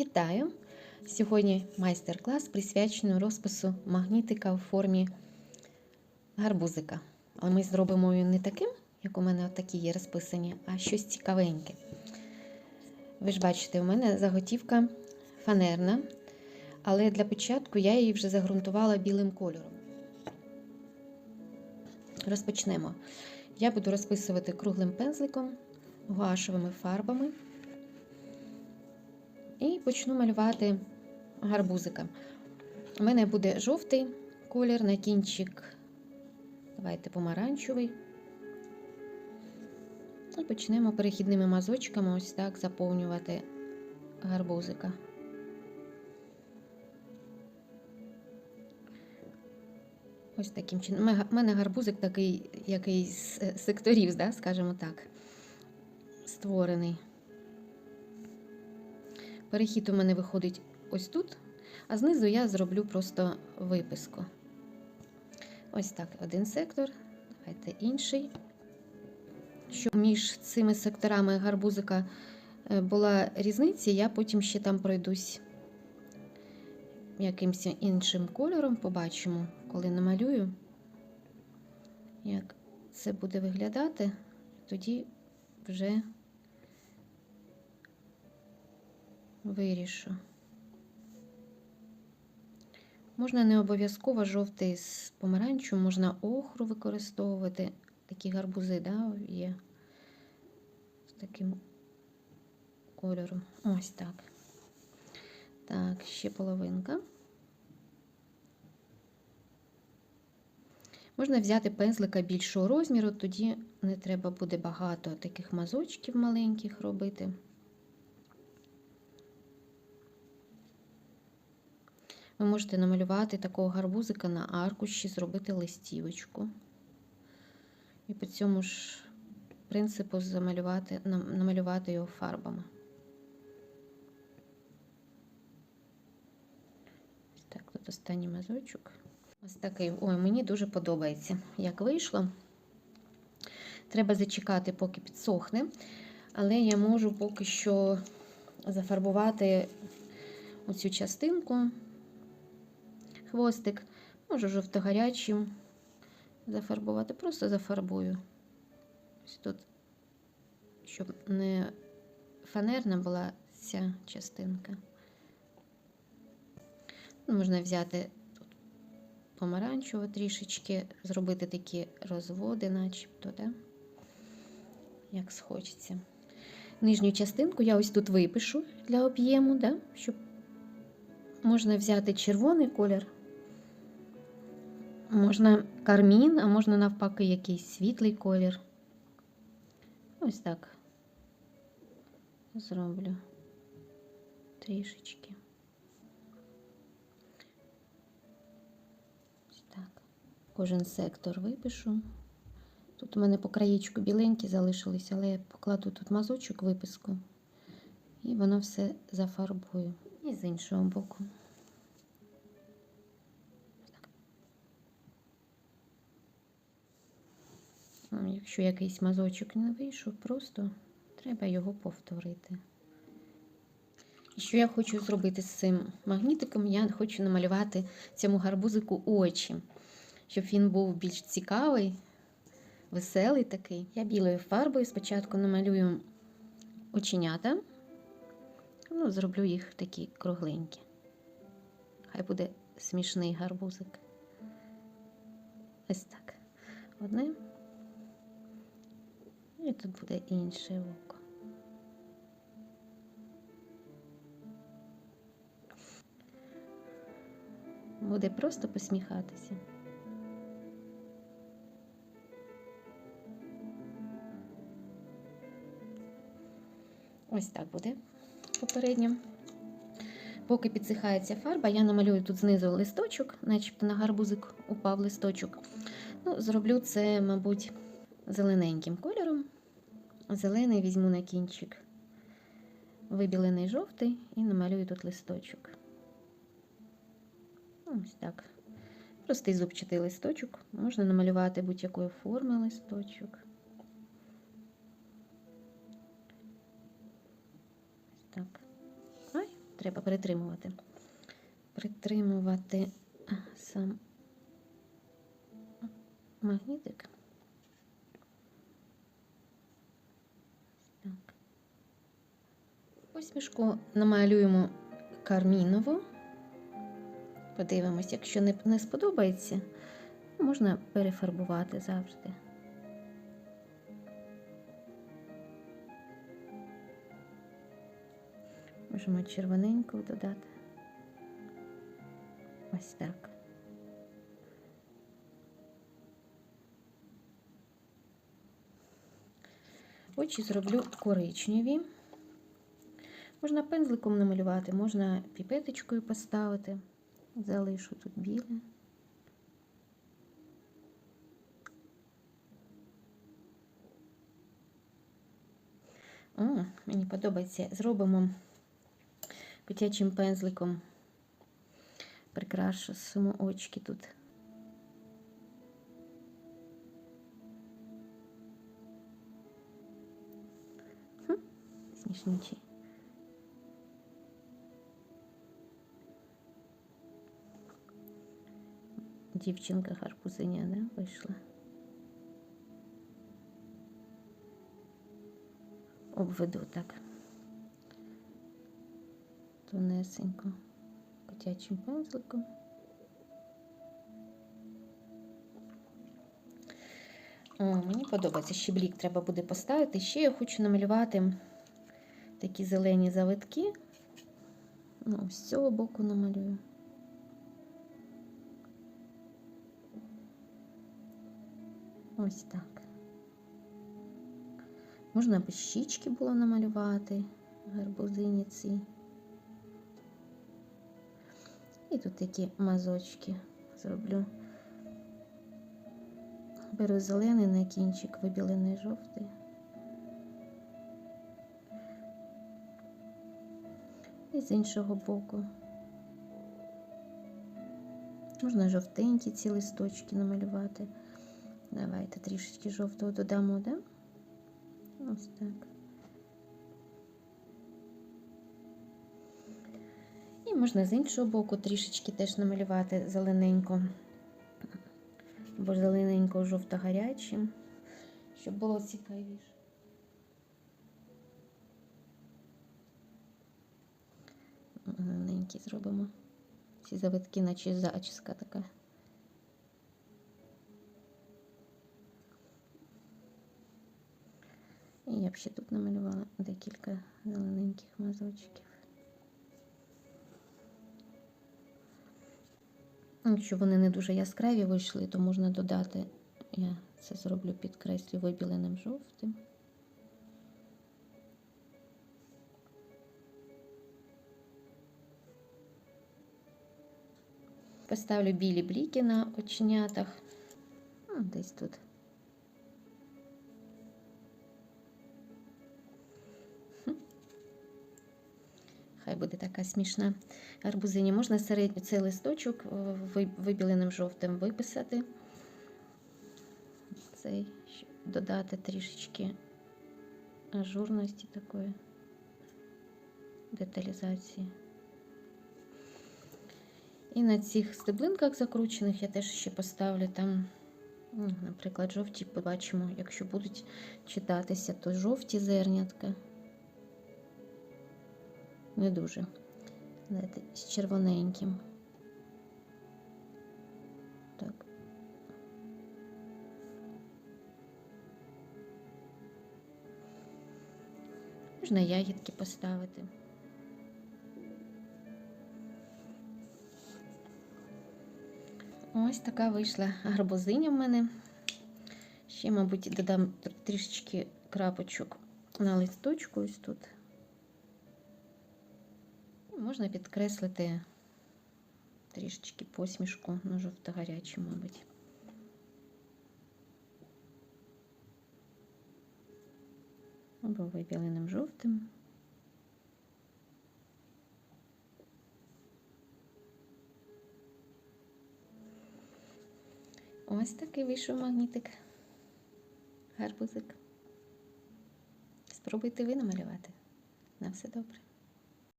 Вітаю! Сьогодні майстер-клас присвячений розпису магнітика у формі гарбузика. Але ми зробимо його не таким, як у мене такі є розписані, а щось цікавеньке. Ви ж бачите, у мене заготівка фанерна, але для початку я її вже загрунтувала білим кольором. Розпочнемо. Я буду розписувати круглим пензликом, гуашевими фарбами. І почну малювати гарбузика. У мене буде жовтий колір на кінчик. Давайте помаранчевий. І почнемо перехідними мазочками ось так заповнювати гарбузика. Ось таким чином. У мене гарбузик такий, який з секторів, да, скажімо так, створений. Перехід у мене виходить ось тут, а знизу я зроблю просто виписку. Ось так, один сектор, давайте інший. Щоб між цими секторами гарбузика була різниця, я потім ще там пройдусь якимось іншим кольором, побачимо, коли намалюю, як це буде виглядати, тоді вже вирішу. Можна не обов'язково жовтий з помаранчу, можна охру використовувати. Такі гарбузи, да, є з таким кольором. Ось так. Так, ще половинка. Можна взяти пензлика більшого розміру, тоді не треба буде багато таких мазочків маленьких робити. Ви можете намалювати такого гарбузика на аркуші, зробити листівочку. І по цьому ж принципу замалювати, намалювати його фарбами. Так, тут останній мазочок. Ось такий, ой, мені дуже подобається, як вийшло. Треба зачекати, поки підсохне, але я можу поки що зафарбувати оцю частинку хвостик, можу жовто-гарячим зафарбувати, просто зафарбую. Ось тут, щоб не фанерна була ця частинка. Можна взяти тут помаранчево трішечки, зробити такі розводи, начебто, да? як схочеться. Нижню частинку я ось тут випишу для об'єму, да? щоб можна взяти червоний колір. Можна кармін, а можна навпаки якийсь світлий колір. Ось так зроблю трішечки. Ось так. Кожен сектор випишу. Тут у мене по краєчку біленькі залишились, але я покладу тут мазочок виписку, і воно все зафарбую. І з іншого боку. Якщо якийсь мазочок не вийшов, просто треба його повторити. І що я хочу зробити з цим магнітиком, я хочу намалювати цьому гарбузику очі, щоб він був більш цікавий, веселий такий. Я білою фарбою спочатку намалюю оченята, ну, зроблю їх такі кругленькі. Хай буде смішний гарбузик. Ось так. Одне. І тут буде інше око. Буде просто посміхатися. Ось так буде попередньо. Поки підсихається фарба, я намалюю тут знизу листочок, начебто на гарбузик упав листочок. Ну, Зроблю це, мабуть, зелененьким кольором. Зелений візьму на кінчик, вибілений жовтий і намалюю тут листочок. Ось так. Простий зубчатий листочок. Можна намалювати будь-якої форми листочок. Ось так. Ой, треба притримувати. Притримувати сам магнітик. Посмішку намалюємо кармінову. Подивимось, якщо не, не сподобається, можна перефарбувати завжди. Можемо червоненьку додати. Ось так. Очі зроблю коричневі. Можна пензликом намалювати, можна піпеточкою поставити. Залишу тут біле. О, мені подобається. Зробимо котячим пензликом. Прикрашимо очки тут. Хм. Дівчинка гарбузиня, да, вийшла. Обведу так. Тонесенько котячим пензликом. Мені подобається ще блік треба буде поставити. Ще я хочу намалювати такі зелені завитки. Ну, з цього боку намалюю. Ось так. Можна б щічки було намалювати гарбузиніці. І тут такі мазочки зроблю. Беру зелений на кінчик, вибілений жовтий. І з іншого боку. Можна жовтенькі ці листочки намалювати. Давайте трішечки жовтого додамо, да? Ось так. І можна з іншого боку трішечки теж намалювати зелененько, або зелененько жовто-гарячим, щоб було цікавіше. Зелененький зробимо. Ці завитки, наче зачіска така. Я б ще тут намалювала декілька зелененьких мазочків. Якщо вони не дуже яскраві вийшли, то можна додати, я це зроблю підкреслю вибіленим жовтим. Поставлю білі бліки на оченятах. Десь тут. Буде така смішна арбузиня. Можна середньо цей листочок вибіленим жовтим виписати. Цей, додати трішечки ажурності такої деталізації. І на цих стеблинках закручених я теж ще поставлю там, ну, наприклад, жовті побачимо, якщо будуть читатися, то жовті зернятка. Не дуже. Знаєте, з червоненьким. Так. Можна ягідки поставити. Ось така вийшла гарбузиня в мене. Ще, мабуть, додам трішечки крапочок на листочку ось тут. Можна підкреслити трішечки посмішку, ну, жовто-гарячу, мабуть. Або вибіленим жовтим. Ось такий вийшов магнітик. Гарбузик. Спробуйте ви намалювати. На все добре.